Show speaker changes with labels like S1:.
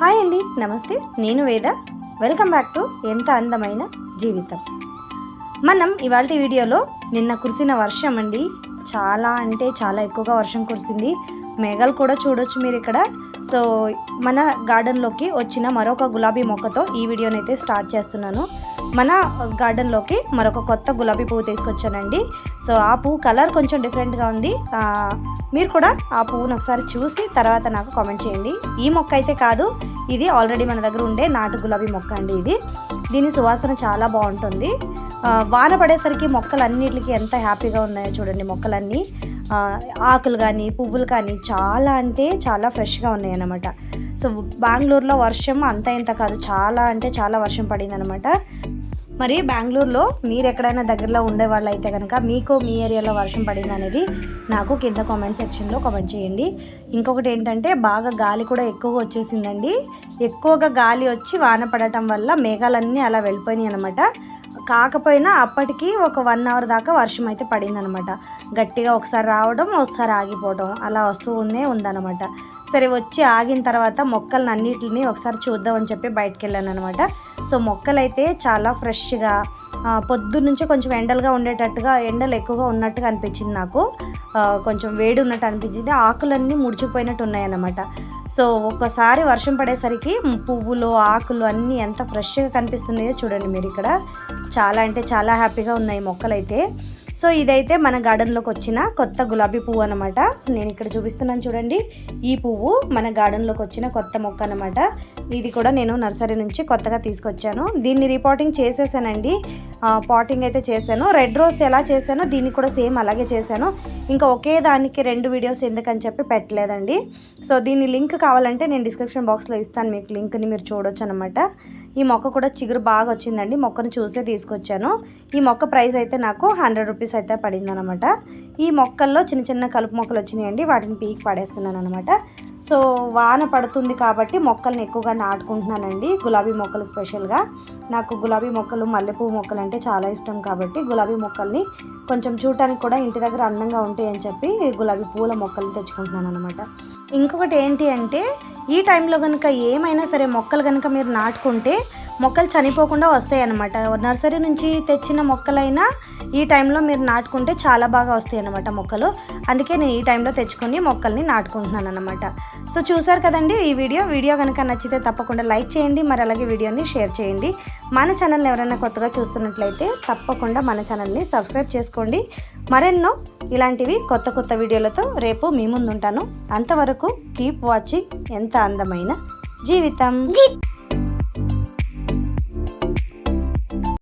S1: Hi అండి నమస్తే. నేను వేద. వెల్కమ్ బ్యాక్ టు ఎంత అందమైన జీవితం. మనం ఇవాళ వీడియోలో నిన్న కురిసిన వర్షం అండి. చాలా అంటే చాలా ఎక్కువగా వర్షం కురిసింది. మేఘాలు కూడా చూడొచ్చు మీరు ఇక్కడ. సో మన గార్డెన్లోకి వచ్చిన మరొక గులాబీ మొక్కతో ఈ వీడియోని అయితే స్టార్ట్ చేస్తున్నాను. మన గార్డెన్లోకి మరొక కొత్త గులాబీ పువ్వు తీసుకొచ్చానండి. సో ఆ పువ్వు కలర్ కొంచెం డిఫరెంట్గా ఉంది. మీరు కూడా ఆ పువ్వును ఒకసారి చూసి తర్వాత నాకు కామెంట్ చేయండి. ఈ మొక్క అయితే కాదు ఇది ఆల్రెడీ మన దగ్గర ఉండే నాటు గులాబీ మొక్క అండి ఇది. దీని సువాసన చాలా బాగుంటుంది. వాన పడేసరికి మొక్కలు అన్నిటికీ ఎంత హ్యాపీగా ఉన్నాయో చూడండి మొక్కలన్నీ. ఆకులు కానీ పువ్వులు కానీ చాలా అంటే చాలా ఫ్రెష్గా ఉన్నాయన్నమాట. సో బెంగళూరులో వర్షం అంత ఇంత కాదు చాలా అంటే చాలా వర్షం పడింది అనమాట మరి బెంగళూరులో మీరు ఎక్కడైనా దగ్గరలో ఉండే వాళ్ళు అయితే కనుక మీకు మీ ఏరియాలో వర్షం పడింది అనేది నాకు కింద కామెంట్ సెక్షన్లో కామెంట్ చేయండి. ఇంకొకటి ఏంటంటే బాగా గాలి కూడా ఎక్కువగా వచ్చేసిందండి. ఎక్కువగా గాలి వచ్చి వాన పడటం వల్ల మేఘాలన్నీ అలా వెళ్ళిపోయినాయి అనమాట కాకపోయినా అప్పటికి ఒక వన్ అవర్ దాకా వర్షం అయితే పడిందనమాట. గట్టిగా ఒకసారి రావడం ఒకసారి ఆగిపోవడం అలా వస్తూ ఉందే ఉందన్నమాట సరే వచ్చి ఆగిన తర్వాత మొక్కలను అన్నిటిని ఒకసారి చూద్దామని చెప్పి బయటకు వెళ్ళాను అనమాట సో మొక్కలైతే చాలా ఫ్రెష్గా పొద్దున్నుంచే కొంచెం ఎండలుగా ఉండేటట్టుగా ఎండలు ఎక్కువగా ఉన్నట్టుగా అనిపించింది నాకు. కొంచెం వేడి ఉన్నట్టు అనిపించింది. ఆకులన్నీ ముడిచిపోయినట్టు ఉన్నాయన్నమాట. సో ఒక్కసారి వర్షం పడేసరికి పువ్వులు ఆకులు అన్నీ ఎంత ఫ్రెష్గా కనిపిస్తున్నాయో చూడండి మీరు ఇక్కడ. చాలా అంటే చాలా హ్యాపీగా ఉన్నాయి మొక్కలైతే. సో ఇదైతే మన గార్డెన్లోకి వచ్చిన కొత్త గులాబీ పువ్వు అనమాట నేను ఇక్కడ చూపిస్తున్నాను చూడండి. ఈ పువ్వు మన గార్డెన్లోకి వచ్చిన కొత్త మొక్క అనమాట ఇది కూడా నేను నర్సరీ నుంచి కొత్తగా తీసుకొచ్చాను. దీన్ని రిపోర్టింగ్ చేసేసానండి. పాటింగ్ అయితే చేశాను. రెడ్ రోజ్ ఎలా చేశానో దీన్ని కూడా సేమ్ అలాగే చేశాను. ఇంకా ఒకే దానికి రెండు వీడియోస్ ఎందుకని చెప్పి పెట్టలేదండి. సో దీని లింక్ కావాలంటే నేను డిస్క్రిప్షన్ బాక్స్లో ఇస్తాను. మీకు లింక్ని మీరు చూడొచ్చు అనమాట ఈ మొక్క కూడా చిగురు బాగా వచ్చిందండి. మొక్కను చూసే తీసుకొచ్చాను. ఈ మొక్క ప్రైస్ అయితే నాకు హండ్రెడ్ రూపీస్ అయితే పడింది అనమాట ఈ మొక్కల్లో చిన్న చిన్న కలుపు మొక్కలు వచ్చినాయండి. వాటిని పీకి పడేస్తున్నాను అనమాట సో వాన పడుతుంది కాబట్టి మొక్కల్ని ఎక్కువగా నాటుకుంటున్నానండి. గులాబీ మొక్కలు స్పెషల్గా. నాకు గులాబీ మొక్కలు మల్లెపూ మొక్కలు అంటే చాలా ఇష్టం కాబట్టి గులాబీ మొక్కల్ని కొంచెం చూడటానికి కూడా ఇంటి దగ్గర అందంగా ఉంటాయని చెప్పి గులాబీ పూల మొక్కలు తెచ్చుకుంటున్నాను అనమాట ఇంకొకటి ఏంటి అంటే ఈ టైంలో కనుక ఏమైనా సరే మొక్కలు కనుక మీరు నాటుకుంటే మొక్కలు చనిపోకుండా వస్తాయి అన్నమాట నర్సరీ నుంచి తెచ్చిన మొక్కలైనా ఈ టైంలో మీరు నాటుకుంటే చాలా బాగా వస్తాయి అన్నమాట మొక్కలు. అందుకే నేను ఈ టైంలో తెచ్చుకొని మొక్కల్ని నాటుకుంటున్నాను అనమాట సో చూసారు కదండి ఈ వీడియో. వీడియో కనుక నచ్చితే తప్పకుండా లైక్ చేయండి మరి అలాగే వీడియోని షేర్ చేయండి. మన ఛానల్ని ఎవరైనా కొత్తగా చూస్తున్నట్లయితే తప్పకుండా మన ఛానల్ని సబ్స్క్రైబ్ చేసుకోండి. మరెన్నో ఇలాంటివి కొత్త కొత్త వీడియోలతో రేపు మీ ముందుంటాను. అంతవరకు కీప్ వాచింగ్. ఎంత అందమైన జీవితం.